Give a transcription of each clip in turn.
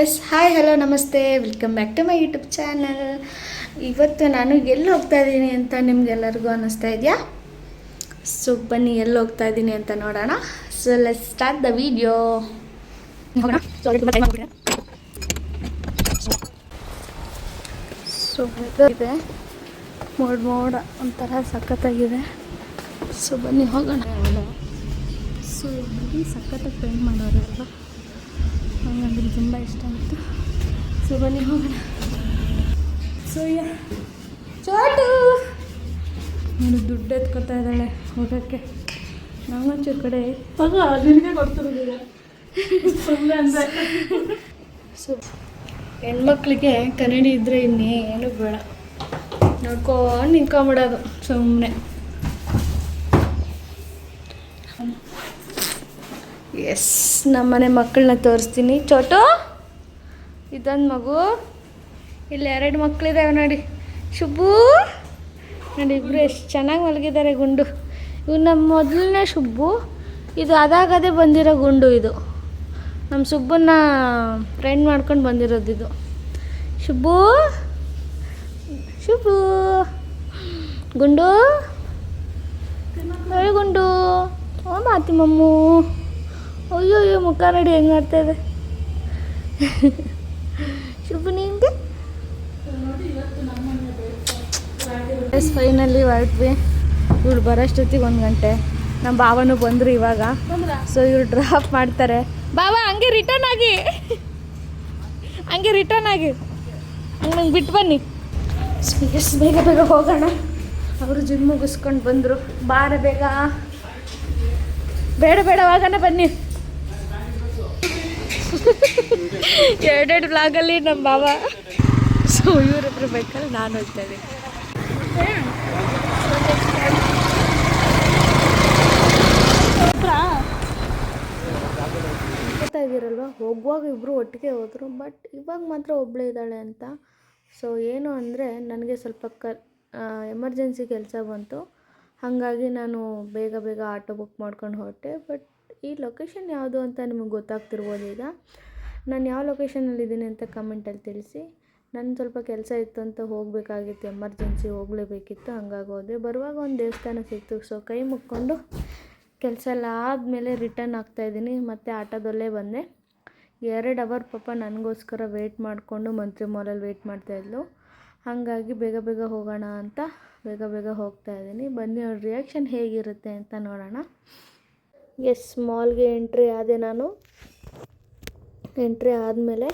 S hi hello ನಮಸ್ತೆ. Welcome back to my YouTube channel ಇವತ್ತು ನಾನು ಎಲ್ಲಿ ಹೋಗ್ತಾ ಇದ್ದೀನಿ ಅಂತ ನಿಮ್ಗೆಲ್ಲರಿಗೂ ಅನ್ನಿಸ್ತಾ ಇದೆಯಾ? ಸೊ ಬನ್ನಿ, ಎಲ್ಲಿ ಹೋಗ್ತಾ ಇದ್ದೀನಿ ಅಂತ ನೋಡೋಣ. So let start the video so ಇದೆ. ಮೋಡ್, ಮೋಡ ಒಂಥರ ಸಖತ್ತಾಗಿದೆ. ಸೊ ಬನ್ನಿ, ಹೋಗೋಣ. ಸೊ ಸಖತ್ತಾಗಿ ಪೇಂಟ್ ಮಾಡೋರು ಹಂಗಂದ್ರೆ ತುಂಬ ಇಷ್ಟ ಆಯಿತು. ಸೊ ಬನ್ನಿ ಹೋಗೋಣ. So yeah Chotu. ನಾನು ದುಡ್ಡು ಎತ್ಕೊತಾ ಇದ್ದಾಳೆ ಹೋಗೋಕ್ಕೆ ನಂಗೊಂಚೂರು ಕಡೆ ನಿನಗೆ ಸುಮ್ಮನೆ ಅಂದರೆ. ಸೊ ಹೆಣ್ಮಕ್ಳಿಗೆ ಕನ್ನಡಿ ಇದ್ದರೆ ಇನ್ನೇನು ಬೇಡ. ನೋಡ್ಕೊಂಡು ನಿಂತ್ಕೊಂಬಿಡೋದು ಸುಮ್ಮನೆ ಎಸ್ ನಮ್ಮನೆ ಮಕ್ಕಳನ್ನ ತೋರಿಸ್ತೀನಿ. ಚೋಟು, ಇದೊಂದು ಮಗು. ಇಲ್ಲಿ ಎರಡು ಮಕ್ಕಳಿದ್ದಾವೆ ನೋಡಿ. ಶುಭು, ನೋಡಿ ಇಬ್ಬರು ಎಷ್ಟು ಚೆನ್ನಾಗಿ ಮಲಗಿದ್ದಾರೆ ಗುಂಡು. ಇವು ನಮ್ಮ ಮೊದಲನೇ ಶುಬ್ಬು ಇದು ಅದಾಗದೇ ಬಂದಿರೋ ಗುಂಡು ಇದು. ನಮ್ಮ ಸುಬ್ಬನ್ನ ಫ್ರೆಂಡ್ ಮಾಡ್ಕೊಂಡು ಬಂದಿರೋದು ಇದು. ಶುಭು ಶುಭು. ಗುಂಡು. ಗುಂಡು. ಓ ಮಾತಿ ಮಮ್ಮು ಅಯ್ಯೋ ಅಯ್ಯೋ ಮುಖ ನೋಡಿ ಹೆಂಗೆ ಮಾಡ್ತಾ ಇದೆ? ಶುಭು ಫೈನಲಿ ಹೊರಟ್ವಿ. ಇವ್ರು ಬರೋಷ್ಟೊತ್ತಿಗೆ ಒಂದು ಗಂಟೆ. ನಮ್ಮ ಬಾವನು ಬಂದರು ಇವಾಗ. ಸೊ ಇವ್ರು ಡ್ರಾಪ್ ಮಾಡ್ತಾರೆ. ಬಾಬಾ ಹಂಗೆ ರಿಟರ್ನ್ ಆಗಿ. ಹಂಗೆ ರಿಟರ್ನ್ ಆಗಿ. ನಂಗೆ ಬಿಟ್ಟು ಬನ್ನಿ. ಎಷ್ಟು ಬೇಗ ಬೇಗ ಹೋಗೋಣ. ಅವರು ಜಿಮ್ ಮುಗಿಸ್ಕೊಂಡು ಬಂದರು. ಬಾರ ಬೇಗ. ಬೇಡ ಬೇಡ, ಹೋಗೋಣ ಬನ್ನಿ. ಎರಡೆರಡು ಬ್ಲಾಗಲ್ಲಿ ನಮ್ಮ ಮಾವ. ಸೊ ಇವ್ರೊಬ್ರು ಬೇಕಲ್ಲಿ ನಾನು ಹೋಗ್ತಾ ಇದ್ದೀನಿ ಗೊತ್ತಾ ಇದ್ದೀರಲ್ವ ಹೋಗುವಾಗ ಇಬ್ಬರು ಒಟ್ಟಿಗೆ ಹೋದ್ರು ಬಟ್ ಇವಾಗ ಮಾತ್ರ ಒಬ್ಬಳೇ ಇದ್ದಾಳೆ ಅಂತ. ಸೊ ಏನು ಅಂದರೆ ನನಗೆ ಸ್ವಲ್ಪ ಕ ಎಮರ್ಜೆನ್ಸಿ ಕೆಲಸ ಬಂತು. ಹಾಗಾಗಿ ನಾನು ಬೇಗ ಬೇಗ ಆಟೋ ಬುಕ್ ಮಾಡ್ಕೊಂಡು ಹೊರಟೆ ಬಟ್ ಈ ಲೊಕೇಶನ್ ಯಾವುದು ಅಂತ ನಿಮಗೆ ಗೊತ್ತಾಗ್ತಿರ್ಬೋದು ಈಗ. ನಾನು ಯಾವ ಲೊಕೇಶನಲ್ಲಿದ್ದೀನಿ ಅಂತ ಕಮೆಂಟಲ್ಲಿ ತಿಳಿಸಿ. ನನ್ನ ಸ್ವಲ್ಪ ಕೆಲಸ ಇತ್ತು ಅಂತ ಹೋಗಬೇಕಾಗಿತ್ತು ಎಮರ್ಜೆನ್ಸಿ ಹೋಗಲೇಬೇಕಿತ್ತು, ಹಂಗಾಗಿ ಹೋದೆ. ಬರುವಾಗ ಒಂದು ದೇವಸ್ಥಾನ ಸಿಕ್ತು. ಸೊ ಕೈ ಮುಕ್ಕೊಂಡು ಕೆಲಸ ಎಲ್ಲ ಆದಮೇಲೆ ರಿಟರ್ನ್ ಆಗ್ತಾಯಿದ್ದೀನಿ ಮತ್ತು ಆಟೋದಲ್ಲೇ ಬಂದೆ. ಎರಡು ಅವರ್ ಪಾಪ ನನಗೋಸ್ಕರ ವೆಯ್ಟ್ ಮಾಡಿಕೊಂಡು ಮಂತ್ರಿ ಮಾಲಲ್ಲಿ ವೆಯ್ಟ್ ಮಾಡ್ತಾಯಿದ್ಲು ಹಾಗಾಗಿ ಬೇಗ ಬೇಗ ಹೋಗೋಣ ಅಂತ ಬೇಗ ಬೇಗ ಹೋಗ್ತಾ ಇದ್ದೀನಿ. ಬನ್ನಿ, ಅವ್ರ ರಿಯಾಕ್ಷನ್ ಹೇಗಿರುತ್ತೆ ಅಂತ ನೋಡೋಣ. ಎಸ್ ಮಾಲ್ಗೆ ಎಂಟ್ರಿ ಆದೆ ನಾನು. ಎಂಟ್ರಿ ಆದಮೇಲೆ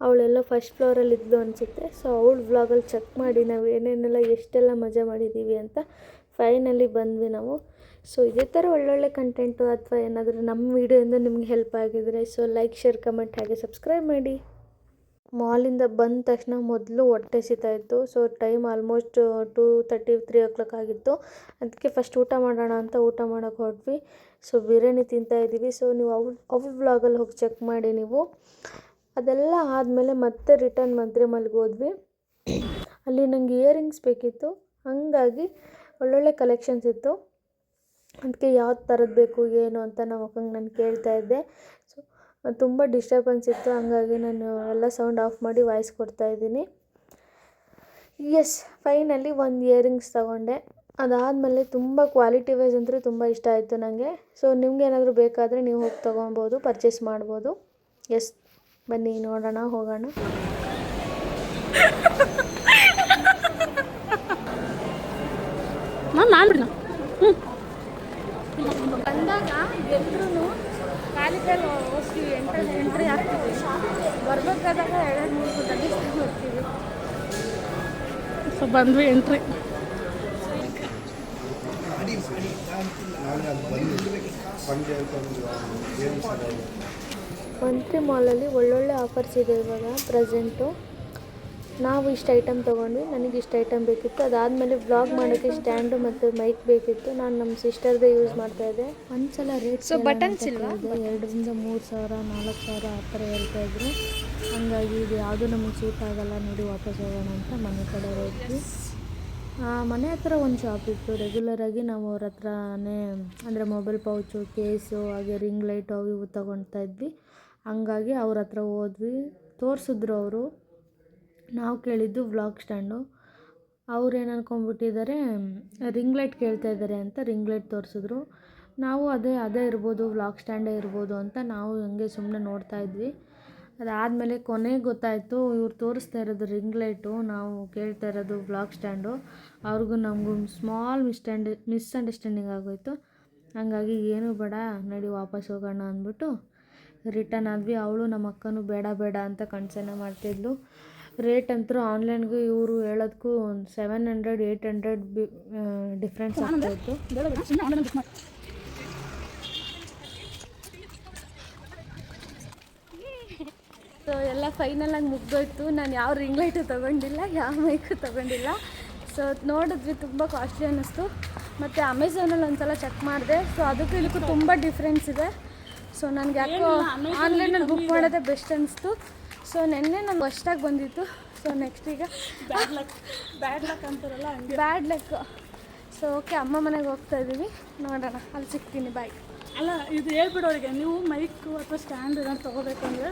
ಅವಳೆಲ್ಲ ಫಸ್ಟ್ ಫ್ಲೋರಲ್ಲಿ ಇದ್ದು ಅನಿಸುತ್ತೆ. ಸೊ ಅವಳ ವ್ಲಾಗಲ್ಲಿ ಚೆಕ್ ಮಾಡಿ ನಾವು ಏನೇನೆಲ್ಲ ಎಷ್ಟೆಲ್ಲ ಮಜಾ ಮಾಡಿದ್ದೀವಿ ಅಂತ ಫೈನಲಿ ಬಂದ್ವಿ ನಾವು. ಸೊ ಇದೇ ಥರ ಒಳ್ಳೊಳ್ಳೆ ಕಂಟೆಂಟು ಅಥವಾ ಏನಾದರೂ ನಮ್ಮ ವೀಡಿಯೋಯಿಂದ ನಿಮ್ಗೆ ಹೆಲ್ಪ್ ಆಗಿದ್ರೆ ಸೊ ಲೈಕ್ ಶೇರ್ ಕಮೆಂಟ್ ಹಾಗೆ ಸಬ್ಸ್ಕ್ರೈಬ್ ಮಾಡಿ. ಮಾಲಿಂದ ಬಂದ ತಕ್ಷಣ ಮೊದಲು ಹೊಟ್ಟೆ ಇತ್ತು. So time almost two thirty three o'clock ಆಗಿತ್ತು. ಅದಕ್ಕೆ ಫಸ್ಟ್ ಊಟ ಮಾಡೋಣ ಅಂತ ಊಟ ಮಾಡೋಕ್ಕೆ ಹೊರಟ್ವಿ ಸೊ ಬಿರಿಯಾನಿ ತಿಂತಾ ಇದ್ದೀವಿ. ಸೊ ನೀವು ಅವ್ರ ಅವ್ರ ವ್ಲಾಗಲ್ಲಿ ಹೋಗಿ ಚೆಕ್ ಮಾಡಿ ನೀವು. ಅದೆಲ್ಲ ಆದಮೇಲೆ ಮತ್ತೆ ರಿಟರ್ನ್ ಮಂತ್ರಿ ಮಲ್ಗೆ ಹೋದ್ವಿ. ಅಲ್ಲಿ ನನಗೆ ಇಯರಿಂಗ್ಸ್ ಬೇಕಿತ್ತು. ಹಾಗಾಗಿ ಒಳ್ಳೊಳ್ಳೆ ಕಲೆಕ್ಷನ್ಸ್ ಇತ್ತು. ಅದಕ್ಕೆ ಯಾವ ಥರದ್ದು ಬೇಕು, ಏನು ಅಂತ ನಮ್ಮ ಅಕ್ಕಂಗೆ ನಾನು ಕೇಳ್ತಾ ಇದ್ದೆ. ಸೊ ತುಂಬ ಡಿಸ್ಟರ್ಬೆನ್ಸ್ ಇತ್ತು. ಹಂಗಾಗಿ ನಾನು ಎಲ್ಲ ಸೌಂಡ್ ಆಫ್ ಮಾಡಿ ವಾಯ್ಸ್ ಕೊಡ್ತಾ ಇದ್ದೀನಿ. ಎಸ್ ಫೈನಲಿ ಒಂದು ಇಯರಿಂಗ್ಸ್ ತೊಗೊಂಡೆ. ಅದಾದಮೇಲೆ ತುಂಬ ಕ್ವಾಲಿಟಿ ವೈಸ್ ಅಂತೂ ತುಂಬ ಇಷ್ಟ ಆಯಿತು ನನಗೆ ಸೊ ನಿಮ್ಗೆ ಏನಾದರೂ ಬೇಕಾದರೆ ನೀವು ಹೋಗಿ ತೊಗೊಬೋದು ಪರ್ಚೇಸ್ ಮಾಡ್ಬೋದು. ಎಸ್ ಬನ್ನಿ ನೋಡೋಣ ಹೋಗೋಣ. ನಾನು ನಾನು ಬಿಡ್ನ? ಬಂದಾಗ ಎಲ್ಲರೂ ಖಾಲಿ ಕೈಲಿ ಹೋಗ್ತೀವಿ ಎಂಟ್ರಿ ಎಂಟ್ರಿ ಆಗ್ತೀವಿ. ಬರ್ಬೇಕಾದಾಗ ಎರಡು ಮೂರು ಲಗೇಜ್ ಹೋಗ್ತೀವಿ. ಸೊ ಬಂದ್ವಿ ಎಂಟ್ರಿ. ಮಂತ್ರಿ ಮಾಲಲ್ಲಿ ಒಳ್ಳೊಳ್ಳೆ ಆಫರ್ಸ್ ಇದೆ ಇವಾಗ ಪ್ರೆಸೆಂಟು ನಾವು ಇಷ್ಟು ಐಟಮ್ ತೊಗೊಂಡ್ವಿ ನನಗೆ ಇಷ್ಟು ಐಟಮ್ ಬೇಕಿತ್ತು. ಅದಾದಮೇಲೆ ವ್ಲಾಗ್ ಮಾಡೋಕ್ಕೆ ಸ್ಟ್ಯಾಂಡು ಮತ್ತು ಮೈಕ್ ಬೇಕಿತ್ತು. ನಾನು ನಮ್ಮ ಸಿಸ್ಟರ್ದೇ ಯೂಸ್ ಮಾಡ್ತಾಯಿದ್ದೆ ಒಂದ್ಸಲ ರೇಟ್ ಸೊ ಬಟನ್ಸ್ ಇಲ್ವಾ? ಎರಡರಿಂದ ಮೂರು ಸಾವಿರ ನಾಲ್ಕು ಸಾವಿರ ಆ ಥರ ಹೇಳ್ತಾಯಿದ್ರು ಹಾಗಾಗಿ ಇದು ಯಾವುದು ನಮಗೆ ಸೂಟ್ ಆಗಲ್ಲ ನೋಡಿ ವಾಪಸ್ ಹೋಗೋಣ ಅಂತ ಮನೆ ಕಡೆ ಹೋದ್ವಿ. ಮನೆ ಹತ್ರ ಒಂದು ಶಾಪ್ ಇತ್ತು. ರೆಗ್ಯುಲರಾಗಿ ನಾವು ಅವ್ರ ಹತ್ರನೇ ಅಂದರೆ ಮೊಬೈಲ್ ಪೌಚು ಕೇಸು ಹಾಗೆ ರಿಂಗ್ ಲೈಟು ಅವು ಇವು ತೊಗೊಳ್ತಾ ಇದ್ವಿ. ಹಂಗಾಗಿ ಅವ್ರ ಹತ್ರ ಹೋದ್ವಿ. ತೋರಿಸಿದ್ರು ಅವರು. ನಾವು ಕೇಳಿದ್ದು ವ್ಲಾಗ್ ಸ್ಟ್ಯಾಂಡು ಅವ್ರು ಏನು ಅನ್ಕೊಂಡ್ಬಿಟ್ಟಿದ್ದಾರೆ ರಿಂಗ್ ಲೈಟ್ ಕೇಳ್ತಾ ಇದ್ದಾರೆ ಅಂತ ರಿಂಗ್ ಲೈಟ್ ತೋರಿಸಿದ್ರು. ನಾವು ಅದೇ ಅದೇ ಇರ್ಬೋದು ವ್ಲಾಗ್ ಸ್ಟ್ಯಾಂಡೇ ಇರ್ಬೋದು ಅಂತ ನಾವು ಹಂಗೆ ಸುಮ್ಮನೆ ನೋಡ್ತಾ ಇದ್ವಿ. ಅದಾದಮೇಲೆ ಕೊನೆಗೆ ಗೊತ್ತಾಯಿತು, ಇವ್ರು ತೋರಿಸ್ತಾ ಇರೋದು ರಿಂಗ್ ಲೈಟು, ನಾವು ಕೇಳ್ತಾ ಇರೋದು ಬ್ಲಾಕ್ ಸ್ಟ್ಯಾಂಡು. ಅವ್ರಿಗೂ ನಮಗೂ ಸ್ಮಾಲ್ ಮಿಸ್ಟ್ಯಾಂಡ್ ಮಿಸ್ಅಂಡರ್ಸ್ಟ್ಯಾಂಡಿಂಗ್ ಆಗೋಯ್ತು. ಹಂಗಾಗಿ ಏನೂ ಬೇಡ, ನಡಿ ವಾಪಸ್ ಹೋಗೋಣ ಅಂದ್ಬಿಟ್ಟು ರಿಟರ್ನ್ ಆದ್ವಿ. ಅವಳು ನಮ್ಮ ಅಕ್ಕನೂ ಬೇಡ ಬೇಡ ಅಂತ ಕನ್ಸನ್ನ ಮಾಡ್ತಿದ್ಲು. ರೇಟ್ ಅಂತೂ ಆನ್ಲೈನ್ಗೂ ಇವರು ಹೇಳೋದಕ್ಕೂ ಒಂದು seven hundred eight hundred be difference ಆಗ್ತಾಯಿತ್ತು ಸೊ ಎಲ್ಲ ಫೈನಲಾಗಿ ಮುಗ್ದೋಯ್ತು. ನಾನು ಯಾವ ರಿಂಗ್ ಲೈಟು ತೊಗೊಂಡಿಲ್ಲ ಯಾವ ಮೈಕು ತೊಗೊಂಡಿಲ್ಲ. ಸೊ ನೋಡಿದ್ವಿ ತುಂಬ ಕಾಸ್ಟ್ಲಿ ಅನ್ನಿಸ್ತು. ಮತ್ತು ಅಮೆಝಾನಲ್ಲಿ ಒಂದ್ಸಲ ಚೆಕ್ ಮಾಡಿದೆ. ಸೊ ಅದಕ್ಕೂ ಇದಕ್ಕೂ ತುಂಬ ಡಿಫ್ರೆನ್ಸ್ ಇದೆ. ಸೊ ನನಗೆ ಯಾಕೋ ಆನ್ಲೈನಲ್ಲಿ ಬುಕ್ ಮಾಡೋದೇ ಬೆಸ್ಟ್ ಅನಿಸ್ತು ಸೊ ನಿನ್ನೆ ನಂಗೆ ಅಷ್ಟಾಗಿ ಬಂದಿತ್ತು. ಸೊ ನೆಕ್ಸ್ಟ್ ಈಗ ಬ್ಯಾಡ್ ಲಕ್ ಬ್ಯಾಡ್ ಲಕ್ ಅಂತಾರಲ್ಲ ಬ್ಯಾಡ್ ಲಕ್ ಸೊ ಓಕೆ ಅಮ್ಮ ಮನೆಗೆ ಹೋಗ್ತಾ ಇದ್ದೀವಿ ನೋಡೋಣ ಅಲ್ಲಿ ಸಿಗ್ತೀನಿ ಬಾಯ್ ಅಲ್ಲ ಇದು ಹೇಳ್ಬಿಡೋರಿಗೆ ನೀವು ಮೈಕು ಅಥವಾ ಸ್ಟ್ಯಾಂಡ್ ಏನಾದ್ರು ತೊಗೋಬೇಕಂದ್ರೆ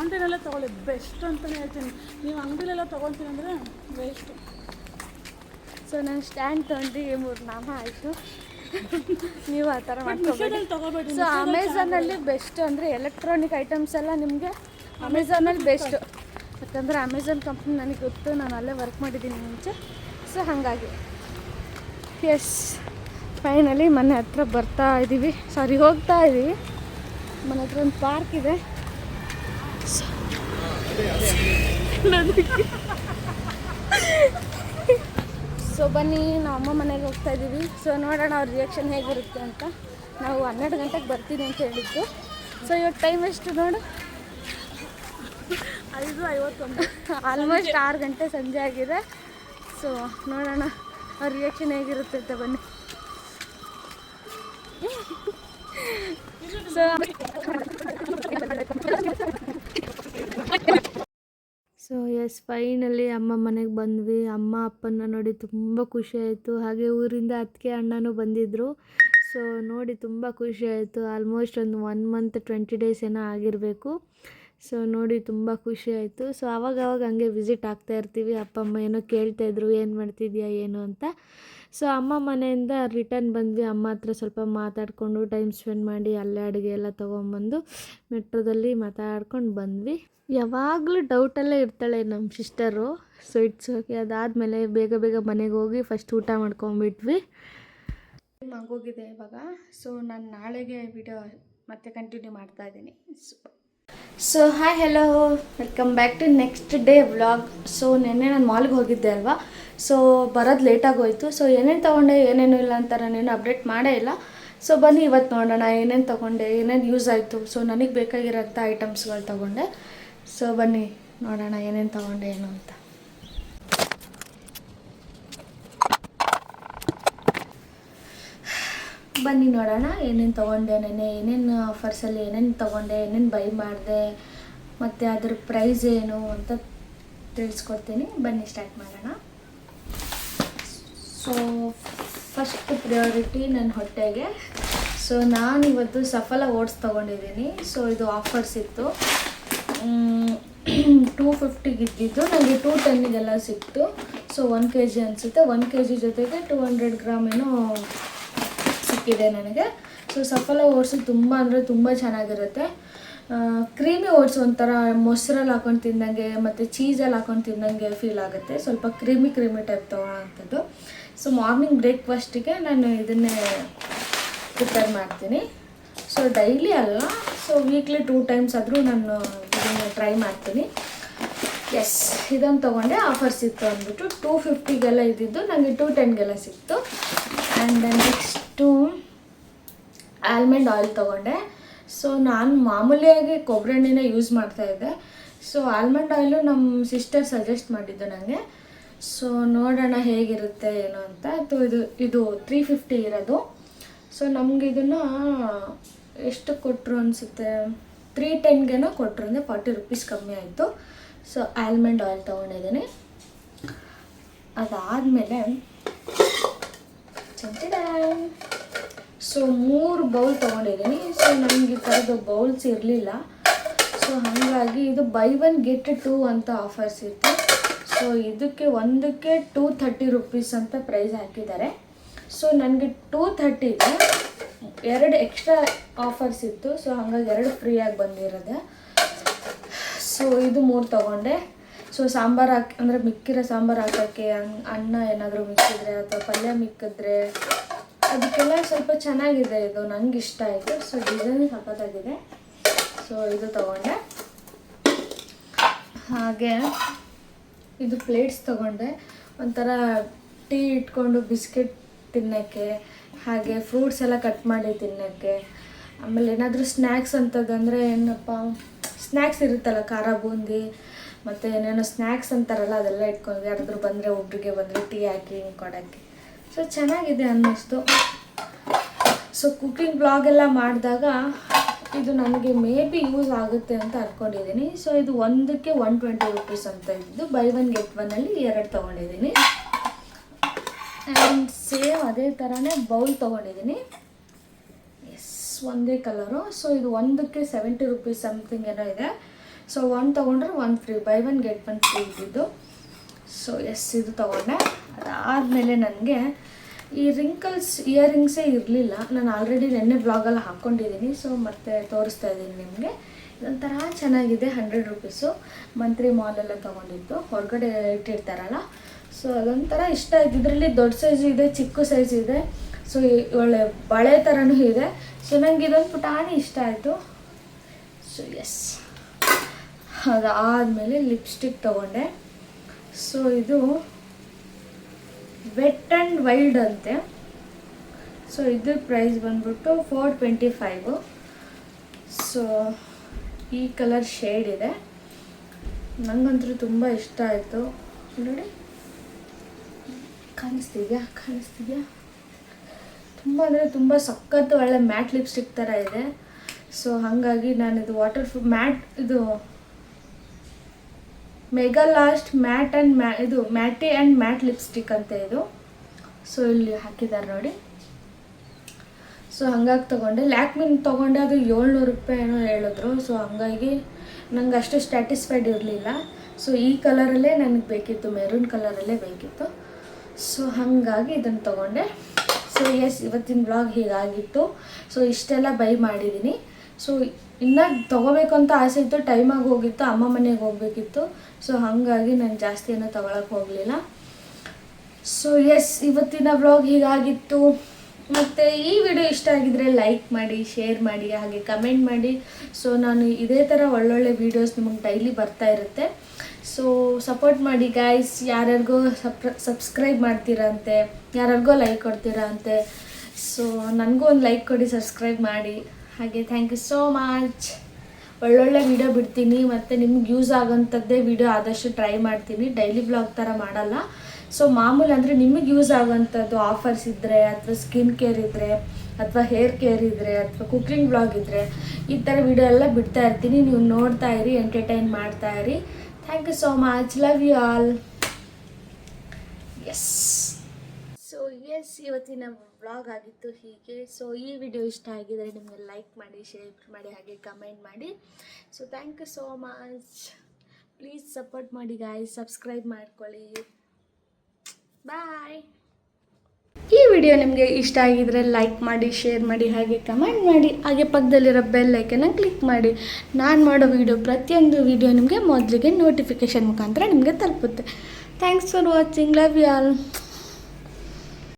ಆನ್ಲೈನಲ್ಲೇ ತೊಗೊಳ್ಳಿ ಬೆಸ್ಟ್ ಅಂತಲೇ ಹೇಳ್ತೀನಿ. ನೀವು ಅಂಗಡಿಲೆಲ್ಲ ತೊಗೊಳ್ತೀನಿ ಅಂದರೆ ವೇಸ್ಟು ಸೊ ನಾನು ಸ್ಟ್ಯಾಂಡ್ ತೊಗೊಂಡು ಮೂರು ನಾಮ ಆಯಿತು. ನೀವು ಆ ಥರ ಮಾಡ್ಕೋಬೇಡಿ. ತೊಗೋಬೇಡಿ ಸೊ ಅಮೆಝಾನಲ್ಲಿ ಬೆಸ್ಟ್ ಅಂದರೆ ಎಲೆಕ್ಟ್ರಾನಿಕ್ ಐಟಮ್ಸ್ ಎಲ್ಲ ನಿಮಗೆ ಅಮೆಝಾನಲ್ಲಿ ಬೆಸ್ಟು ಯಾಕಂದರೆ ಅಮೆಝಾನ್ ಕಂಪ್ನಿ ನನಗೆ ಗೊತ್ತು ನಾನು ಅಲ್ಲೇ ವರ್ಕ್ ಮಾಡಿದ್ದೀನಿ ಮುಂಚೆ. ಸೊ ಹಾಗಾಗಿ. ಎಸ್ ಫೈನಲಿ ಮನೆ ಹತ್ರ ಬರ್ತಾ ಇದ್ದೀವಿ ಸಾರಿ ಹೋಗ್ತಾ ಇದ್ದೀವಿ ಮನೆ ಹತ್ರ ಒಂದು ಪಾರ್ಕ್ ಇದೆ. ಸೊ ಬನ್ನಿ, ನಾವು ಅಮ್ಮ ಮನೆಗೆ ಹೋಗ್ತಾ ಇದ್ದೀವಿ ಸೊ ನೋಡೋಣ ಅವ್ರ ರಿಯಾಕ್ಷನ್ ಹೇಗಿರುತ್ತೆ ಅಂತ. ನಾವು ಹನ್ನೆರಡು ಗಂಟೆಗೆ ಬರ್ತೀನಿ ಅಂತ ಹೇಳಿದ್ದು. ಸೊ ಇವತ್ತು ಟೈಮ್ ಎಷ್ಟು ನೋಡು? ಐದು ಐವತ್ತೊಂದು ಆಲ್ಮೋಸ್ಟ್ ಆರು ಗಂಟೆ ಸಂಜೆ ಆಗಿದೆ. ಸೊ ನೋಡೋಣ ಅವ್ರ ರಿಯಾಕ್ಷನ್ ಹೇಗಿರುತ್ತೆ ಅಂತ ಬನ್ನಿ. ಸೊ ಸೊ ಎಸ್ ಫೈನಲಿ ಅಮ್ಮ ಮನೆಗೆ ಬಂದ್ವಿ. ಅಮ್ಮ ಅಪ್ಪನ ನೋಡಿ ತುಂಬ ಖುಷಿ ಆಯಿತು. ಹಾಗೆ ಊರಿಂದ ಅತ್ತಿಗೆ ಅಣ್ಣನೂ ಬಂದಿದ್ದರು ಸೊ ನೋಡಿ ತುಂಬ ಖುಷಿ ಆಯಿತು. ಆಲ್ಮೋಸ್ಟ್ ಒಂದು ಒನ್ ಮಂತ್ ಟ್ವೆಂಟಿ ಡೇಸ್ ಏನೋ ಆಗಿರಬೇಕು. ಸೊ ನೋಡಿ ತುಂಬ ಖುಷಿ ಆಯಿತು. ಸೊ ಅವಾಗ ಹಂಗೆ ವಿಸಿಟ್ ಆಗ್ತಾ ಇರ್ತೀವಿ. ಅಪ್ಪ, ಅಮ್ಮ ಏನೋ ಕೇಳ್ತಾಯಿದ್ರು ಏನು ಮಾಡ್ತಿದ್ಯಾ, ಏನು ಅಂತ. ಸೊ ಅಮ್ಮ ಮನೆಯಿಂದ ರಿಟರ್ನ್ ಬಂದ್ವಿ. ಅಮ್ಮ ಹತ್ರ ಸ್ವಲ್ಪ ಮಾತಾಡಿಕೊಂಡು ಟೈಮ್ ಸ್ಪೆಂಡ್ ಮಾಡಿ ಅಲ್ಲೇ ಅಡುಗೆ ಎಲ್ಲ ತೊಗೊಂಬಂದು ಮೆಟ್ರೋದಲ್ಲಿ ಮಾತಾಡ್ಕೊಂಡು ಬಂದ್ವಿ. ಯಾವಾಗಲೂ ಡೌಟಲ್ಲೇ ಇರ್ತಾಳೆ ನಮ್ಮ ಸಿಸ್ಟರು ಸೊ ಇಟ್ಸ್ ಓಕೆ ಅದಾದಮೇಲೆ ಬೇಗ ಬೇಗ ಮನೆಗೆ ಹೋಗಿ ಫಸ್ಟ್ ಊಟ ಮಾಡ್ಕೊಂಬಿಟ್ವಿ ಆಗೋಗಿದೆ ಇವಾಗ. ಸೊ ನಾನು ನಾಳೆಗೆ ವಿಡಿಯೋ ಮತ್ತೆ ಕಂಟಿನ್ಯೂ ಮಾಡ್ತಾ ಇದ್ದೀನಿ. So hi hello welcome back to next day vlog so ನಿನ್ನೆ ನಾನು ಮಾಲ್ಗೆ ಹೋಗಿದ್ದೆ ಅಲ್ವಾ? ಸೊ ಬರೋದು ಲೇಟಾಗೋಯ್ತು ಸೊ ಏನೇನು ತೊಗೊಂಡೆ, ಏನೇನು ಇಲ್ಲ ಅಂತ ನಾನೇನು ಅಪ್ಡೇಟ್ ಮಾಡೇ ಇಲ್ಲ. ಸೊ ಬನ್ನಿ ಇವತ್ತು ನೋಡೋಣ, ಏನೇನು ತೊಗೊಂಡೆ, ಏನೇನು ಯೂಸ್ ಆಯಿತು. ಸೊ ನನಗೆ ಬೇಕಾಗಿರೋಂಥ ಐಟಮ್ಸ್ಗಳು ತೊಗೊಂಡೆ. ಸೊ ಬನ್ನಿ ನೋಡೋಣ ಏನೇನು ತೊಗೊಂಡೆ, ಏನು ಅಂತ. ಬನ್ನಿ ನೋಡೋಣ, ಏನೇನು ತೊಗೊಂಡೆ ನೆನೆ ಏನೇನು ಆಫರ್ಸಲ್ಲಿ ಏನೇನು ತೊಗೊಂಡೆ, ಏನೇನು ಬೈ ಮಾಡಿದೆ, ಮತ್ತು ಅದ್ರ ಪ್ರೈಸ್ ಏನು ಅಂತ ತಿಳಿಸ್ಕೊಡ್ತೀನಿ. ಬನ್ನಿ ಸ್ಟಾರ್ಟ್ ಮಾಡೋಣ. ಸೊ ಫಸ್ಟ್ ಪ್ರಿಯಾರಿಟಿ ನನ್ನ ಹೊಟ್ಟೆಗೆ. ಸೊ ನಾನು ಇವತ್ತು ಸಫಲ ಓಟ್ಸ್ ತೊಗೊಂಡಿದ್ದೀನಿ. ಸೊ ಇದು ಆಫರ್ಸ್ ಇತ್ತು. ಟೂ ಫಿಫ್ಟಿಗೆ ಇದ್ದಿದ್ದು ನನಗೆ ಟೂ ಟೆನ್ನಿಗೆಲ್ಲ ಸಿಕ್ತು. ಸೊ ಒನ್ ಕೆ ಜಿ ಅನಿಸುತ್ತೆ. ಒನ್ ಕೆ ಜಿ ಜೊತೆಗೆ ಟೂ ಹಂಡ್ರೆಡ್ ಗ್ರಾಮ್ ಏನೋ ಸಿಕ್ಕಿದೆ ನನಗೆ. ಸೊ ಸಫಲ ಓಟ್ಸು ತುಂಬ ಅಂದರೆ ತುಂಬ ಚೆನ್ನಾಗಿರುತ್ತೆ. ಕ್ರೀಮಿ ಓಟ್ಸ್ ಒಂಥರ ಮೊಸರಲ್ಲಿ ಹಾಕೊಂಡು ತಿಂದಂಗೆ ಮತ್ತು ಚೀಸಲ್ಲಿ ಹಾಕೊಂಡು ತಿಂದಂಗೆ ಫೀಲ್ ಆಗುತ್ತೆ. ಸ್ವಲ್ಪ ಕ್ರೀಮಿ ಕ್ರೀಮಿ ಟೈಪ್ ತೊಗೊಳ್ಳೋಂಥದ್ದು ಸೊ ಮಾರ್ನಿಂಗ್ ಬ್ರೇಕ್ಫಾಸ್ಟಿಗೆ ನಾನು ಇದನ್ನೇ ಪ್ರಿಪೇರ್ ಮಾಡ್ತೀನಿ. ಸೊ ಡೈಲಿ ಅಲ್ಲ. ಸೊ ವೀಕ್ಲಿ ಟೂ ಟೈಮ್ಸ್ ಆದರೂ ನಾನು ಇದನ್ನು ಟ್ರೈ ಮಾಡ್ತೀನಿ. ಎಸ್ ಇದನ್ನು ತೊಗೊಂಡೆ. ಆಫರ್ಸ್ ಇತ್ತು ಅಂದ್ಬಿಟ್ಟು ಟೂ ಫಿಫ್ಟಿಗೆಲ್ಲ ಇದ್ದಿದ್ದು ನನಗೆ ಟೂ ಟೆನ್ಗೆಲ್ಲ ಸಿಕ್ತು. ಆ್ಯಂಡ್ ನೆಕ್ಸ್ಟು ಆಲ್ಮಂಡ್ ಆಯಿಲ್ ತೊಗೊಂಡೆ. ಸೊ ನಾನು ಮಾಮೂಲಿಯಾಗಿ ಕೊಬ್ಬರಿ ಎಣ್ಣೆನ ಯೂಸ್ ಮಾಡ್ತಾಯಿದ್ದೆ ಸೊ ಆಲ್ಮಂಡ್ ಆಯಿಲು ನಮ್ಮ ಸಿಸ್ಟರ್ ಸಜೆಸ್ಟ್ ಮಾಡಿದ್ದು ನನಗೆ ಸೊ ನೋಡೋಣ ಹೇಗಿರುತ್ತೆ ಏನು ಅಂತ. ಅಥವಾ ಇದು ಇದು ತ್ರೀ ಫಿಫ್ಟಿ ಇರೋದು. ಸೊ ನಮ್ಗೆ ಇದನ್ನು ಎಷ್ಟು ಕೊಟ್ಟರು ಅನಿಸುತ್ತೆ? ತ್ರೀ ಟೆನ್ಗೇನೋ ಕೊಟ್ಟರು ಅಂದರೆ ಫಾರ್ಟಿ ರುಪೀಸ್ ಕಮ್ಮಿ ಆಯಿತು. ಸೊ ಆಲ್ಮಂಡ್ ಆಯಿಲ್ ತೊಗೊಂಡಿದ್ದೀನಿ. ಅದಾದಮೇಲೆ ಸೊ ಮೂರು ಬೌಲ್ ತೊಗೊಂಡಿದ್ದೀನಿ. ಸೊ ನನಗೆ ಈ ಥರದ್ದು ಬೌಲ್ಸ್ ಇರಲಿಲ್ಲ. ಸೊ ಹಾಗಾಗಿ ಇದು ಬೈ ಒನ್ ಗೆಟ್ ಟೂ ಅಂತ ಆಫರ್ಸ್ ಇತ್ತು. ಸೊ ಇದಕ್ಕೆ ಒಂದಕ್ಕೆ ಟೂ ಥರ್ಟಿ ರುಪೀಸ್ ಅಂತ ಪ್ರೈಸ್ ಹಾಕಿದ್ದಾರೆ. ಸೊ ನನಗೆ ಟೂ ಥರ್ಟಿಗೆ ಎರಡು ಎಕ್ಸ್ಟ್ರಾ ಆಫರ್ಸ್ ಇತ್ತು. ಸೊ ಹಾಗಾಗಿ ಎರಡು ಫ್ರೀಯಾಗಿ ಬಂದಿರೋದೆ. ಸೊ ಇದು ಮೂರು ತೊಗೊಂಡೆ. ಸೊ ಸಾಂಬಾರು ಹಾಕಿ, ಅಂದರೆ ಮಿಕ್ಕಿರೋ ಸಾಂಬಾರು ಹಾಕೋಕ್ಕೆ ಅನ್- ಅನ್ನ ಏನಾದರೂ ಮಿಕ್ಕಿದ್ರೆ ಅಥವಾ ಪಲ್ಯ ಮಿಕ್ಕಿದ್ರೆ ಅದಕ್ಕೆಲ್ಲ ಸ್ವಲ್ಪ ಚೆನ್ನಾಗಿದೆ ಇದು. ನನಗೆ ಇಷ್ಟ ಆಯಿತು. ಸೊ ಡಿಸೈನ್ ಸಖತ್ತಾಗಿದೆ. ಸೊ ಇದು ತೊಗೊಂಡೆ. ಹಾಗೆ ಇದು ಪ್ಲೇಟ್ಸ್ ತೊಗೊಂಡೆ. ಒಂಥರ ಟೀ ಇಟ್ಕೊಂಡು ಬಿಸ್ಕೆಟ್ ತಿನ್ನೋಕ್ಕೆ, ಹಾಗೆ ಫ್ರೂಟ್ಸ್ ಎಲ್ಲ ಕಟ್ ಮಾಡಿ ತಿನ್ನೋಕ್ಕೆ. ಆಮೇಲೆ ಏನಾದರೂ ಸ್ನ್ಯಾಕ್ಸ್ ಅಂತದಂದರೆ ಏನಪ್ಪ ಸ್ನ್ಯಾಕ್ಸ್ ಇರುತ್ತಲ್ಲ, ಖಾರ ಬೂಂದಿ, ಮತ್ತು ಏನೇನೋ ಸ್ನ್ಯಾಕ್ಸ್ ಅಂತಾರಲ್ಲ, ಅದೆಲ್ಲ ಇಟ್ಕೊಂಡು ಯಾರಾದರೂ ಬಂದರೆ ಒಬ್ರಿಗೆ ಬಂದರೆ ಟೀ ಹಾಕಿ ಹಿಂಗೆ ಕೊಡೋಕ್ಕೆ. ಸೊ ಚೆನ್ನಾಗಿದೆ ಅನ್ನಿಸ್ತು. ಸೊ ಕುಕ್ಕಿಂಗ್ ಬ್ಲಾಗೆಲ್ಲ ಮಾಡಿದಾಗ ಇದು ನನಗೆ ಮೇ ಬಿ ಯೂಸ್ ಆಗುತ್ತೆ ಅಂತ ಅಂದ್ಕೊಂಡಿದ್ದೀನಿ ಸೊ ಇದು ಒಂದಕ್ಕೆ ಒನ್ ಟ್ವೆಂಟಿ ರುಪೀಸ್ ಅಂತ ಇದ್ದು ಬೈ ಒನ್ ಗೆಟ್ ಒನ್ನಲ್ಲಿ ಎರಡು ತೊಗೊಂಡಿದ್ದೀನಿ. ಆ್ಯಂಡ್ ಸೇಮ್ ಅದೇ ಥರನೇ ಬೌಲ್ ತೊಗೊಂಡಿದ್ದೀನಿ. ಎಸ್ ಒಂದೇ ಕಲರು ಸೊ ಇದು ಒಂದಕ್ಕೆ ಸೆವೆಂಟಿ ರುಪೀಸ್ ಸಮಥಿಂಗ್ ಏನೋ ಇದೆ. ಸೊ ಒನ್ ತೊಗೊಂಡ್ರೆ one free buy one get one free ಇದ್ದಿದ್ದು. ಸೊ ಎಸ್ ಇದು ತೊಗೊಂಡೆ. ಅದಾದಮೇಲೆ ನನಗೆ ಈ ರಿಂಕಲ್ಸ್ ಇಯರಿಂಗ್ಸೇ ಇರಲಿಲ್ಲ. ನಾನು ಆಲ್ರೆಡಿ ನೆನ್ನೆ ಬ್ಲಾಗಲ್ಲಿ ಹಾಕ್ಕೊಂಡಿದ್ದೀನಿ ಸೊ ಮತ್ತೆ ತೋರಿಸ್ತಾ ಇದ್ದೀನಿ ನಿಮಗೆ. ಇದೊಂಥರ ಚೆನ್ನಾಗಿದೆ ಹಂಡ್ರೆಡ್ ರುಪೀಸು ಮಂತ್ರಿ ಮಾಲೆಲ್ಲ ತೊಗೊಂಡಿದ್ದು, ಹೊರಗಡೆ ಇಟ್ಟಿರ್ತಾರಲ್ಲ. ಸೊ ಅದೊಂಥರ ಇಷ್ಟ ಆಯ್ತು. ಇದರಲ್ಲಿ ದೊಡ್ಡ ಸೈಜ್ ಇದೆ, ಚಿಕ್ಕ ಸೈಜ್ ಇದೆ. ಸೊ ಒಳ್ಳೆ ಬಳೆ ಥರನೂ ಇದೆ. ಸೊ ನನಗೆ ಇದೊಂದು ಪುಟಾಣಿ ಇಷ್ಟ ಆಯಿತು. ಸೊ ಎಸ್ ಅದಾದಮೇಲೆ ಲಿಪ್ಸ್ಟಿಕ್ ತೊಗೊಂಡೆ. ಸೊ ಇದು ವೆಟ್ ಆ್ಯಂಡ್ ವೈಲ್ಡ್ ಅಂತೆ. ಸೊ ಇದ್ರ ಪ್ರೈಸ್ ಬಂದ್ಬಿಟ್ಟು ಫೋರ್ ಟ್ವೆಂಟಿ ಫೈವು ಸೊ ಈ ಕಲರ್ ಶೇಡ್ ಇದೆ. ನನಗಂತೂ ತುಂಬ ಇಷ್ಟ ಆಯಿತು. ನೋಡಿ. ಕಾಣಿಸ್ತಿದ್ಯಾ? ಕಾಣಿಸ್ತಿದ್ಯಾ? ತುಂಬ ಅಂದರೆ ತುಂಬ ಸಖತ್ತು ಒಳ್ಳೆ ಮ್ಯಾಟ್ ಲಿಪ್ಸ್ಟಿಕ್ ಥರ ಇದೆ. ಸೊ ಹಾಗಾಗಿ ನಾನು ಇದು ವಾಟರ್ ಮ್ಯಾಟ್ ಇದು ಮೆಗಾ ಲಾಸ್ಟ್ ಮ್ಯಾಟ್ ಆ್ಯಂಡ್ ಮ್ಯಾ ಇದು ಮ್ಯಾಟಿ ಆ್ಯಂಡ್ ಮ್ಯಾಟ್ ಲಿಪ್ಸ್ಟಿಕ್ ಅಂತ ಇದು. ಸೊ ಇಲ್ಲಿ ಹಾಕಿದ್ದಾರೆ ನೋಡಿ. ಸೊ ಹಂಗಾಗಿ ತೊಗೊಂಡೆ. ಲ್ಯಾಕ್ಮಿನ್ ತೊಗೊಂಡೆ, ಅದು ಏಳ್ನೂರು ರೂಪಾಯಿ ಏನೋ ಹೇಳಿದ್ರು. ಸೊ ಹಂಗಾಗಿ ನಂಗೆ ಅಷ್ಟು ಸ್ಟ್ಯಾಟಿಸ್ಫೈಡ್ ಇರಲಿಲ್ಲ. ಸೊ ಈ ಕಲರಲ್ಲೇ ನನಗೆ ಬೇಕಿತ್ತು ಮೆರೂನ್ ಕಲರಲ್ಲೇ ಬೇಕಿತ್ತು. ಸೊ ಹಾಗಾಗಿ ಇದನ್ನು ತೊಗೊಂಡೆ. ಸೊ ಎಸ್ ಇವತ್ತಿನ ಬ್ಲಾಗ್ ಹೀಗಾಗಿತ್ತು. ಸೊ ಇಷ್ಟೆಲ್ಲ ಬೈ ಮಾಡಿದ್ದೀನಿ ಸೊ ಇನ್ನು ತಗೋಬೇಕು ಅಂತ ಆಸೆ ಇತ್ತು. ಟೈಮಾಗಿ ಹೋಗಿತ್ತು. ಅಮ್ಮ ಮನೆಗೆ ಹೋಗ್ಬೇಕಿತ್ತು. ಸೊ ಹಾಗಾಗಿ ನಾನು ಜಾಸ್ತಿ ಏನೋ ತೊಗೊಳಕ್ಕೆ ಹೋಗಲಿಲ್ಲ. ಸೊ ಎಸ್ ಇವತ್ತಿನ ವ್ಲಾಗ್ ಹೀಗಾಗಿತ್ತು. ಮತ್ತು ಈ ವಿಡಿಯೋ ಇಷ್ಟ ಆಗಿದ್ರೆ ಲೈಕ್ ಮಾಡಿ ಶೇರ್ ಮಾಡಿ, ಹಾಗೆ ಕಮೆಂಟ್ ಮಾಡಿ. ಸೊ ನಾನು ಇದೇ ಥರ ಒಳ್ಳೊಳ್ಳೆ ವೀಡಿಯೋಸ್ ನಿಮಗೆ ಡೈಲಿ ಬರ್ತಾ ಇರುತ್ತೆ. ಸೊ ಸಪೋರ್ಟ್ ಮಾಡಿ ಗಾಯ್ಸ್ ಯಾರ್ಯಾರಿಗೋ ಸಪ್ರ ಸಬ್ಸ್ಕ್ರೈಬ್ ಮಾಡ್ತೀರಂತೆ ಯಾರ್ಯಾರಿಗೋ ಲೈಕ್ ಕೊಡ್ತೀರಾ ಅಂತೆ ಸೊ ನನಗೂ ಒಂದು ಲೈಕ್ ಕೊಡಿ ಸಬ್ಸ್ಕ್ರೈಬ್ ಮಾಡಿ. ಹಾಗೆ ಥ್ಯಾಂಕ್ ಯು ಸೋ ಮಚ್ ಒಳ್ಳೊಳ್ಳೆ ವಿಡಿಯೋ ಬಿಡ್ತೀನಿ, ಮತ್ತು ನಿಮ್ಗೆ ಯೂಸ್ ಆಗೋಂಥದ್ದೇ ವಿಡಿಯೋ ಆದಷ್ಟು ಟ್ರೈ ಮಾಡ್ತೀನಿ. ಡೈಲಿ ಬ್ಲಾಗ್ ಥರ ಮಾಡಲ್ಲ. ಸೊ ಮಾಮೂಲಿ ಅಂದರೆ ನಿಮಗೆ ಯೂಸ್ ಆಗೋಂಥದ್ದು ಆಫರ್ಸ್ ಇದ್ದರೆ ಅಥವಾ ಸ್ಕಿನ್ ಕೇರ್ ಇದ್ದರೆ ಅಥವಾ ಹೇರ್ ಕೇರ್ ಇದ್ದರೆ ಅಥವಾ ಕುಕಿಂಗ್ ಬ್ಲಾಗ್ ಇದ್ದರೆ ಈ ಥರ ವಿಡಿಯೋ ಎಲ್ಲ ಬಿಡ್ತಾ ಇರ್ತೀನಿ. ನೀವು ನೋಡ್ತಾ ಇರಿ ಎಂಟರ್ಟೈನ್ ಮಾಡ್ತಾ ಇರಿ. Thank you so much love you all yes so yes ಇವತ್ತಿನ ವ್ಲಾಗ್ ಆಗಿತ್ತು ಹೀಗೆ. ಸೊ ಈ ವಿಡಿಯೋ ಇಷ್ಟ ಆಗಿದರೆ ನಿಮಗೆ ಲೈಕ್ ಮಾಡಿ ಶೇರ್ ಮಾಡಿ, ಹಾಗೆ ಕಮೆಂಟ್ ಮಾಡಿ. So thank you so much please support ಮಾಡಿ ಗಾಯ್ ಸಬ್ಸ್ಕ್ರೈಬ್ ಮಾಡ್ಕೊಳ್ಳಿ. ಬಾಯ್ ಈ ವಿಡಿಯೋ ನಿಮಗೆ ಇಷ್ಟ ಆಗಿದ್ರೆ ಲೈಕ್ ಮಾಡಿ ಶೇರ್ ಮಾಡಿ, ಹಾಗೆ ಕಮೆಂಟ್ ಮಾಡಿ. ಹಾಗೆ ಪಕ್ಕದಲ್ಲಿರೋ ಬೆಲ್ ಐಕನ್ನ ಕ್ಲಿಕ್ ಮಾಡಿ. ನಾನು ಮಾಡೋ ವಿಡಿಯೋ ಪ್ರತಿಯೊಂದು ವಿಡಿಯೋ ನಿಮಗೆ ಮೊದಲಿಗೆ ನೋಟಿಫಿಕೇಷನ್ ಮುಖಾಂತರ ನಿಮಗೆ ತಲುಪುತ್ತೆ. Thanks for watching love you all